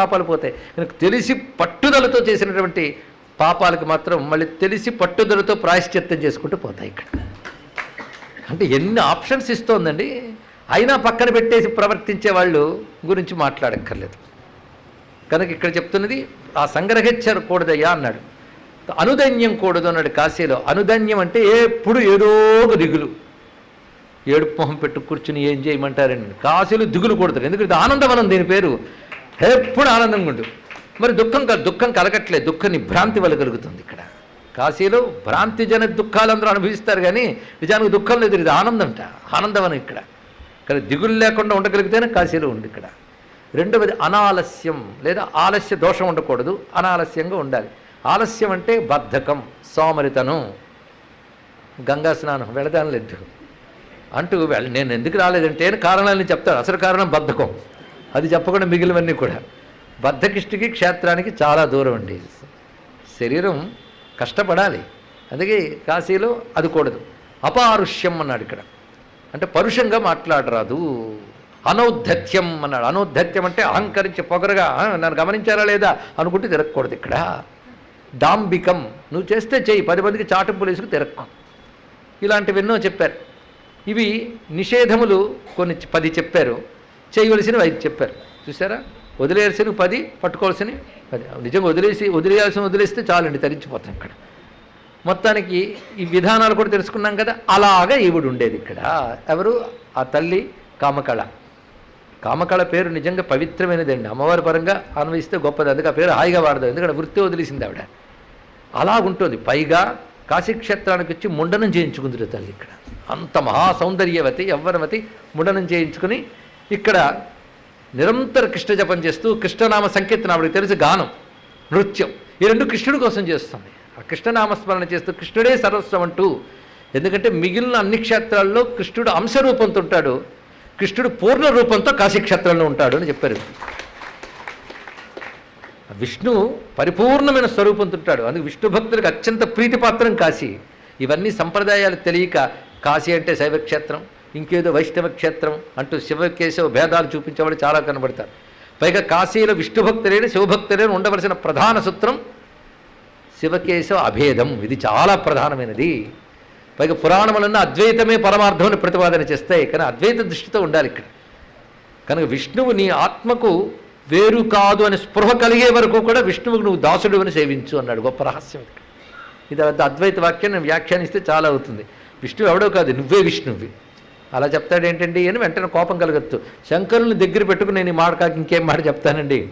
పాపాలు పోతాయి. కనుక తెలిసి పట్టుదలతో చేసినటువంటి పాపాలకు మాత్రం మళ్ళీ తెలిసి పట్టుదలతో ప్రాయశ్చిత్తం చేసుకుంటూ పోతాయి ఇక్కడ. అంటే ఎన్ని ఆప్షన్స్ ఇస్తోందండి. అయినా పక్కన పెట్టేసి ప్రవర్తించే వాళ్ళు గురించి మాట్లాడక్కర్లేదు. కనుక ఇక్కడ చెప్తున్నది ఆ సంగ్రహించకూడదయ్యా అన్నాడు. అనుదన్యం కూడదు అన్నాడు కాశీలో. అనుదన్యం అంటే ఎప్పుడు ఏదో ఒక దిగులు. ఏడుపు మొహం పెట్టు కూర్చుని ఏం చేయమంటారండి కాశీలు దిగులు కూడతారు ఎందుకంటే ఆనందవనం దీని పేరు. ఎప్పుడు ఆనందంగా ఉండు. మరి దుఃఖం కాదు దుఃఖం కలగట్లేదు దుఃఖం భ్రాంతి వల్ల కలుగుతుంది ఇక్కడ. కాశీలో భ్రాంతి జన దుఃఖాలు అందరూ అనుభవిస్తారు కానీ నిజానికి దుఃఖం లేదు ఇది ఆనందంట అని ఇక్కడ. కానీ దిగులు లేకుండా ఉండగలిగితేనే కాశీలో ఉంది ఇక్కడ. రెండవది అనాలస్యం లేదా ఆలస్య దోషం ఉండకూడదు అనాలస్యంగా ఉండాలి. ఆలస్యం అంటే బద్ధకం సోమరితనం. గంగా స్నానం వెళదాని లేదు అంటూ వెళ్ళ నేను ఎందుకు రాలేదంటే అని కారణాలని చెప్తాను అసలు కారణం బద్ధకం. అది చెప్పకుండా మిగిలినవన్నీ కూడా. బద్ధకిష్టికి క్షేత్రానికి చాలా దూరం అండి. శరీరం కష్టపడాలి. అందుకే కాశీలో అది కూడదు. అపారుష్యం అన్నాడు ఇక్కడ. అంటే పరుషంగా మాట్లాడరాదు. అనౌద్ధత్యం అన్నాడు. అనౌద్ధత్యం అంటే అహంకరించి పొగరగా నన్ను గమనించారా లేదా అనుకుంటే తిరగకూడదు ఇక్కడ. డాంబికం. నువ్వు చేస్తే చెయ్యి. పది మందికి చాటింపులు వేసుకు తిరక్కు. ఇలాంటివి ఎన్నో చెప్పారు. ఇవి నిషేధములు కొన్ని పది చెప్పారు. చేయవలసినవి ఐదు చెప్పారు. చూసారా వదిలేయాల్సినవి పది పట్టుకోవాల్సినవి పది. నిజంగా వదిలేసి వదిలేయాల్సిన వదిలేస్తే చాలండి తరించిపోతాం ఇక్కడ. మొత్తానికి ఈ విధానాలు కూడా తెలుసుకున్నాం కదా అలాగా ఈవిడు ఉండేది ఇక్కడ. ఎవరు? ఆ తల్లి కామకళ. కామకళ పేరు నిజంగా పవిత్రమైనదండి. అమ్మవారి పరంగా అన్వయిస్తే గొప్పది. అందుకే ఆ పేరు హాయిగా వాడదు. ఎందుకంటే వృత్తి వదిలేసింది ఆవిడ. అలాగుంటుంది పైగా కాశీక్షేత్రానికి వచ్చి ముండనం చేయించుకుంది తల్లి ఇక్కడ. అంత మహా సౌందర్యవతి యవ్వనవతి ముండనం చేయించుకుని ఇక్కడ నిరంతర కృష్ణ జపం చేస్తూ కృష్ణనామ సంకీర్తన ఆవిడకి తెలిసి గానం నృత్యం. ఈ రెండు కృష్ణుడి కోసం చేస్తుంది. ఆ కృష్ణనామస్మరణ చేస్తూ కృష్ణుడే సర్వస్వం అంటూ ఎందుకంటే మిగిలిన అన్ని క్షేత్రాల్లో కృష్ణుడు అంశరూపంతో ఉంటాడు కృష్ణుడు పూర్ణ రూపంతో కాశీక్షేత్రంలో ఉంటాడు అని చెప్పారు. విష్ణు పరిపూర్ణమైన స్వరూపంతో ఉంటాడు అందుకు విష్ణు భక్తులకు అత్యంత ప్రీతిపాత్రం కాశీ. ఇవన్నీ సంప్రదాయాలు తెలియక కాశీ అంటే శైవక్షేత్రం. ఇంకేదో వైష్ణవ క్షేత్రం అంటూ శివకేశవ భేదాలు చూపించేవాడు చాలా కనబడతారు. పైగా కాశీలో విష్ణు భక్తులైన శివభక్తులైన ఉండవలసిన ప్రధాన సూత్రం శివకేశవ అభేదం. ఇది చాలా ప్రధానమైనది. పైగా పురాణములన్న అద్వైతమే పరమార్థమని ప్రతిపాదన చేస్తాయి కానీ అద్వైత దృష్టితో ఉండాలి ఇక్కడ. కనుక విష్ణువు నీ ఆత్మకు వేరు కాదు అని స్పృహ కలిగే వరకు కూడా విష్ణువుకు నువ్వు దాసుడు అని సేవించు అన్నాడు. గొప్ప రహస్యం ఇది. అద్వైత వాక్యాన్ని వ్యాఖ్యానిస్తే చాలా అవుతుంది. విష్ణువు ఎవడో కాదు. నువ్వే విష్ణువు. అలా చెప్తాడేంటండి? అని వెంటనే కోపం కలగచ్చు శంకరుని దగ్గర పెట్టుకుని నేను ఈ మాట కాక ఇంకేం మాట చెప్తానండి?